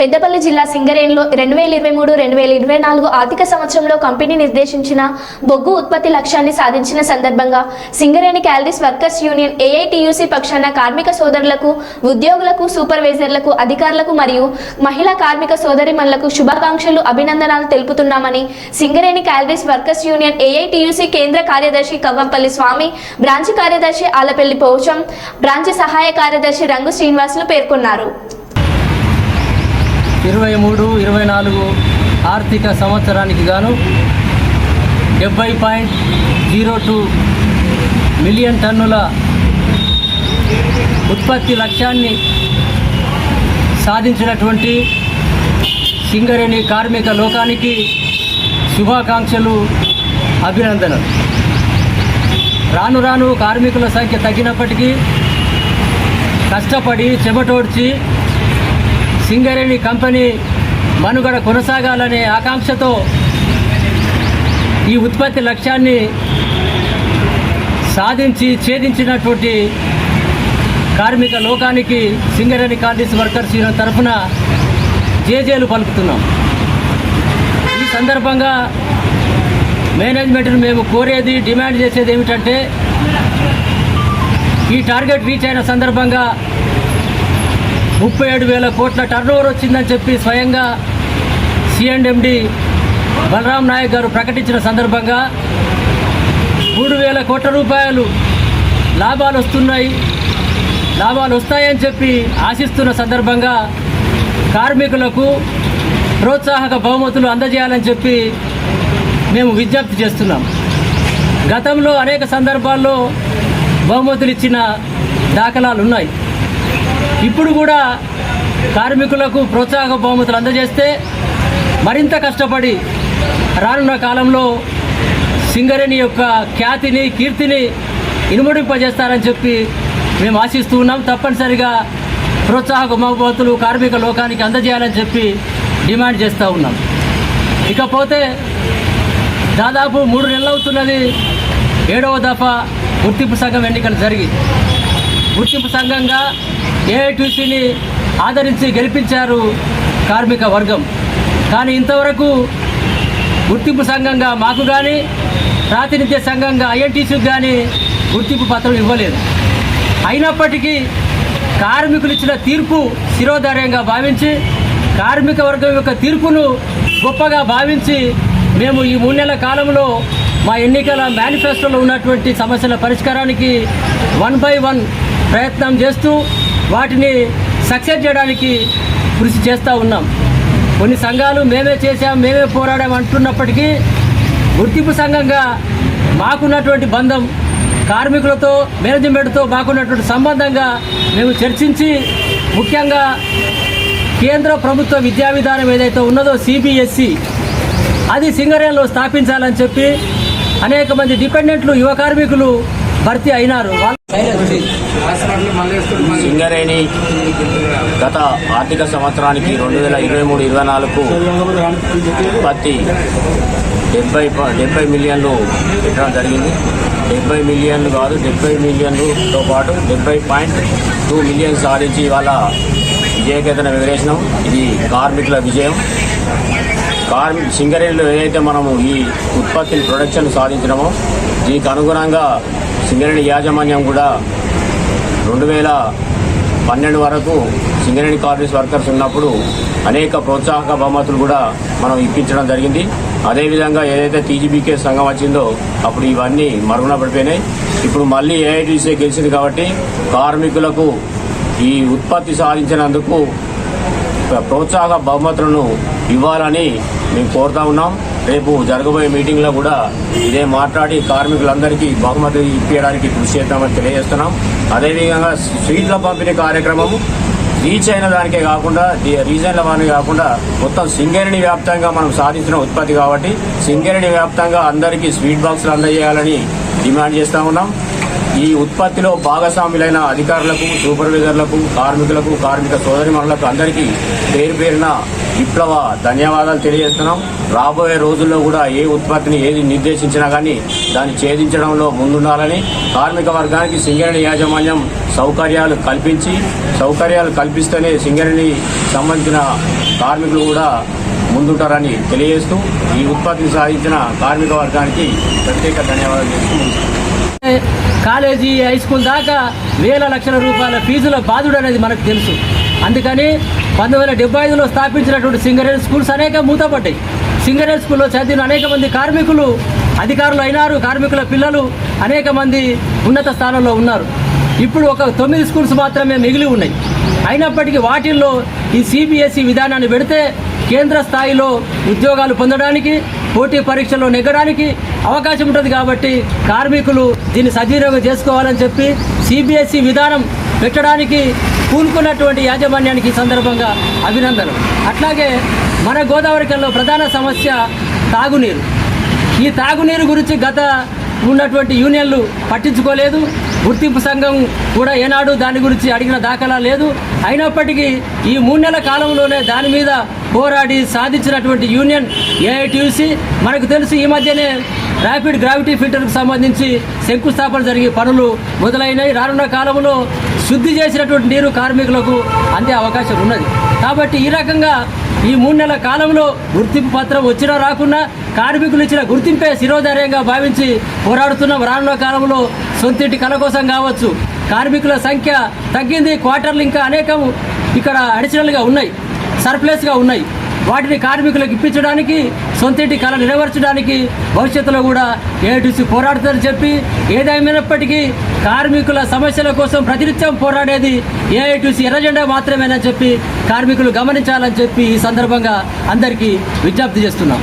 పెద్దపల్లి జిల్లా సింగరేణిలో రెండు వేల ఇరవై మూడు రెండు వేల ఇరవై నాలుగు ఆర్థిక సంవత్సరంలో కంపెనీ నిర్దేశించిన బొగ్గు ఉత్పత్తి లక్ష్యాన్ని సాధించిన సందర్భంగా Singareni collieries workers union AITUC పక్షాన కార్మిక సోదరులకు ఉద్యోగులకు సూపర్వైజర్లకు అధికారులకు మరియు మహిళా కార్మిక సోదరిమణులకు శుభాకాంక్షలు అభినందనాలు తెలుపుతున్నామని Singareni collieries workers union AITUC కేంద్ర కార్యదర్శి కవ్వంపల్లి స్వామి బ్రాంచ్ కార్యదర్శి ఆలపల్లి పోచం బ్రాంచ్ సహాయ కార్యదర్శి రంగు శ్రీనివాసులు పేర్కొన్నారు. ఇరవై మూడు ఇరవై నాలుగు ఆర్థిక సంవత్సరానికి గాను డెబ్బై పాయింట్ జీరో టూ మిలియన్ టన్నుల ఉత్పత్తి లక్ష్యాన్ని సాధించినటువంటి సింగరేణి కార్మిక లోకానికి శుభాకాంక్షలు అభినందనలు. రాను రాను కార్మికుల సంఖ్య తగ్గినప్పటికీ కష్టపడి చెమటోడ్చి సింగరేణి కంపెనీ మనుగడ కొనసాగాలనే ఆకాంక్షతో ఈ ఉత్పత్తి లక్ష్యాన్ని సాధించి ఛేదించినటువంటి కార్మిక లోకానికి సింగరేణి కాంగ్రెస్ వర్కర్స్ యూనియన్ తరఫున జేజేలు పలుకుతున్నాం. ఈ సందర్భంగా మేనేజ్మెంట్ను మేము కోరేది డిమాండ్ చేసేది ఏమిటంటే ఈ టార్గెట్ రీచ్ అయిన సందర్భంగా ముప్పై ఏడు వేల కోట్ల టర్నోవర్ వచ్చిందని చెప్పి స్వయంగా సిఎండ్ఎండి బలరాం నాయక్ గారు ప్రకటించిన సందర్భంగా మూడు వేల కోట్ల రూపాయలు లాభాలు వస్తున్నాయి. లాభాలు వస్తాయని చెప్పి ఆశిస్తున్న సందర్భంగా కార్మికులకు ప్రోత్సాహక బహుమతులు అందజేయాలని చెప్పి మేము విజ్ఞప్తి చేస్తున్నాం. గతంలో అనేక సందర్భాల్లో బహుమతులు ఇచ్చిన దాఖలాలు ఉన్నాయి. ఇప్పుడు కూడా కార్మికులకు ప్రోత్సాహక బహుమతులు అందజేస్తే మరింత కష్టపడి రానున్న కాలంలో సింగరేణి యొక్క ఖ్యాతిని కీర్తిని ఇనుముడింపజేస్తారని చెప్పి మేము ఆశిస్తూ ఉన్నాం. తప్పనిసరిగా ప్రోత్సాహక బహుమతులు కార్మిక లోకానికి అందజేయాలని చెప్పి డిమాండ్ చేస్తూ ఉన్నాం. ఇకపోతే దాదాపు మూడు నెలలు అవుతున్నది ఏడవ దఫా గుర్తింపు సంఘం ఎన్నికలు జరిగి గుర్తింపు సంఘంగా ఏఐటీసీని ఆదరించి గెలిపించారు కార్మిక వర్గం. కానీ ఇంతవరకు గుర్తింపు సంఘంగా మాకు కానీ ప్రాతినిధ్య సంఘంగా ఐఎన్టీసీకి కానీ గుర్తింపు పత్రం ఇవ్వలేదు. అయినప్పటికీ కార్మికులు ఇచ్చిన తీర్పు శిరోధార్యంగా భావించి కార్మిక వర్గం యొక్క తీర్పును గొప్పగా భావించి మేము ఈ మూడు నెలల కాలంలో మా ఎన్నికల మేనిఫెస్టోలో ఉన్నటువంటి సమస్యల పరిష్కారానికి వన్ బై వన్ ప్రయత్నం చేస్తూ వాటిని సక్సెస్ చేయడానికి కృషి చేస్తూ ఉన్నాం. కొన్ని సంఘాలు మేమే చేశాం మేమే పోరాడాం అంటున్నప్పటికీ గుర్తింపు సంఘంగా మాకున్నటువంటి బంధం కార్మికులతో మేనేజ్మెంట్తో మాకున్నటువంటి సంబంధంగా మేము చర్చించి ముఖ్యంగా కేంద్ర ప్రభుత్వ విద్యా విధానం ఏదైతే ఉన్నదో సిబిఎస్సి అది సింగరేణిలో స్థాపించాలని చెప్పి అనేక మంది డిపెండెంట్లు యువ కార్మికులు భర్తీ అయినారు. సింగరేణి గత ఆర్థిక సంవత్సరానికి రెండు వేల ఇరవై మూడు ఇరవై నాలుగు ఉత్పత్తి డెబ్బై డెబ్బై మిలియన్లు పెట్టడం జరిగింది. డెబ్బై మిలియన్లు కాదు డెబ్బై మిలియన్లతో పాటు డెబ్బై పాయింట్ టూ మిలియన్ సాధించి ఇవాళ విజయకేతన వివరేసినాం ఇది కార్మికుల విజయం. కార్మి సింగరేణిలో ఏదైతే మనము ఈ ఉత్పత్తిని ప్రొడక్షన్ సాధించినామో దీనికి అనుగుణంగా సింగరేణి యాజమాన్యం కూడా రెండు వేల పన్నెండు వరకు సింగరేణి కార్మిక వర్కర్స్ ఉన్నప్పుడు అనేక ప్రోత్సాహక బహుమతులు కూడా మనం ఇప్పించడం జరిగింది. అదేవిధంగా ఏదైతే టీజీబీకే సంఘం వచ్చిందో అప్పుడు ఇవన్నీ మరుగున పడిపోయినాయి. ఇప్పుడు మళ్ళీ ఏఐటీసీ గెలిచింది కాబట్టి కార్మికులకు ఈ ఉత్పత్తి సాధించినందుకు ప్రోత్సాహక బహుమతులను ఇవ్వాలని మేము కోరుతా ఉన్నాం. రేపు జరగబోయే మీటింగ్లో కూడా ఇదే మాట్లాడి కార్మికులందరికీ బహుమతి ఇప్పించడానికి కృషి చేద్దామని తెలియజేస్తున్నాం. అదేవిధంగా స్వీట్ల పంపిణీ కార్యక్రమం రీచ్ అయిన దానికే కాకుండా రీజన్ల వారిని కాకుండా మొత్తం సింగరేణి వ్యాప్తంగా మనం సాధించిన ఉత్పత్తి కాబట్టి సింగరేణి వ్యాప్తంగా అందరికీ స్వీట్ బాక్సులు అందజేయాలని డిమాండ్ చేస్తా ఉన్నాం. ఈ ఉత్పత్తిలో భాగస్వాములైన అధికారులకు సూపర్వైజర్లకు కార్మికులకు కార్మిక సోదరిమణులకు అందరికీ పేరు పేరున విప్లవ ధన్యవాదాలు తెలియజేస్తున్నాం. రాబోయే రోజుల్లో కూడా ఏ ఉత్పత్తిని ఏది నిర్దేశించినా కానీ దాన్ని ఛేదించడంలో ముందుండాలని కార్మిక వర్గానికి సింగరేణి యాజమాన్యం సౌకర్యాలు కల్పించి సౌకర్యాలు కల్పిస్తేనే సింగరేణి సంబంధించిన కార్మికులు కూడా ముందుంటారని తెలియజేస్తూ ఈ ఉత్పత్తిని సాధించిన కార్మిక వర్గానికి ప్రత్యేక ధన్యవాదాలు చేస్తూ కాలేజీ హై స్కూల్ దాకా వేల లక్షల రూపాయల ఫీజుల బాధుడు అనేది మనకు తెలుసు. అందుకని పంతొమ్మిది వందల డెబ్బై ఐదులో స్థాపించినటువంటి సింగరేణి స్కూల్స్ అనేక మూతపడ్డాయి. సింగరేణి స్కూల్లో చదివిన అనేక మంది కార్మికులు అధికారులు అయినారు కార్మికుల పిల్లలు అనేక మంది ఉన్నత స్థానంలో ఉన్నారు. ఇప్పుడు ఒక తొమ్మిది స్కూల్స్ మాత్రమే మిగిలి ఉన్నాయి. అయినప్పటికీ వాటిల్లో ఈ సిబిఎస్ఈ విధానాన్ని పెడితే కేంద్ర స్థాయిలో ఉద్యోగాలు పొందడానికి పోటీ పరీక్షల్లో నెగ్గడానికి అవకాశం ఉంటుంది కాబట్టి కార్మికులు దీన్ని సద్వినియోగం చేసుకోవాలని చెప్పి సిబిఎస్ఈ విధానం పెట్టడానికి పూనుకున్నటువంటి యాజమాన్యానికి ఈ సందర్భంగా అభినందనలు. అట్లాగే మన గోదావరికల్లో ప్రధాన సమస్య తాగునీరు. ఈ తాగునీరు గురించి గత ఉన్నటువంటి యూనియన్లు పట్టించుకోలేదు. గుర్తింపు సంఘం కూడా ఏనాడు దాని గురించి అడిగిన దాఖలా లేదు. అయినప్పటికీ ఈ మూడు నెలల కాలంలోనే దాని మీద పోరాడి సాధించినటువంటి యూనియన్ ఏఐటీయూసీ మనకు తెలుసు ఈ మధ్యనే ర్యాపిడ్ గ్రావిటీ ఫిల్టర్కు సంబంధించి శంకుస్థాపన జరిగే పనులు మొదలైనవి. రానున్న కాలంలో శుద్ధి చేసినటువంటి నీరు కార్మికులకు అందే అవకాశం ఉన్నది. కాబట్టి ఈ రకంగా ఈ మూడు నెలల కాలంలో గుర్తింపు పత్రం వచ్చినా రాకున్నా కార్మికులు ఇచ్చిన గుర్తింపే శిరోధార్యంగా భావించి పోరాడుతున్నాం రానున్న కాలంలో సొంతింటి కల కోసం కావచ్చు. కార్మికుల సంఖ్య తగ్గింది క్వార్టర్లు ఇంకా అనేకం ఇక్కడ అడిషనల్గా ఉన్నాయి సర్ప్లస్గా ఉన్నాయి. వాటిని కార్మికులకు ఇప్పించడానికి సొంతింటి కళ నెరవేర్చడానికి భవిష్యత్తులో కూడా ఏఐటీసీ పోరాడుతుందని చెప్పి ఏదేమైనప్పటికీ కార్మికుల సమస్యల కోసం ప్రతినిత్యం పోరాడేది ఏఐటీసీ ఎర్రజెండా మాత్రమేనని చెప్పి కార్మికులు గమనించాలని చెప్పి ఈ సందర్భంగా అందరికీ విజ్ఞప్తి చేస్తున్నాం.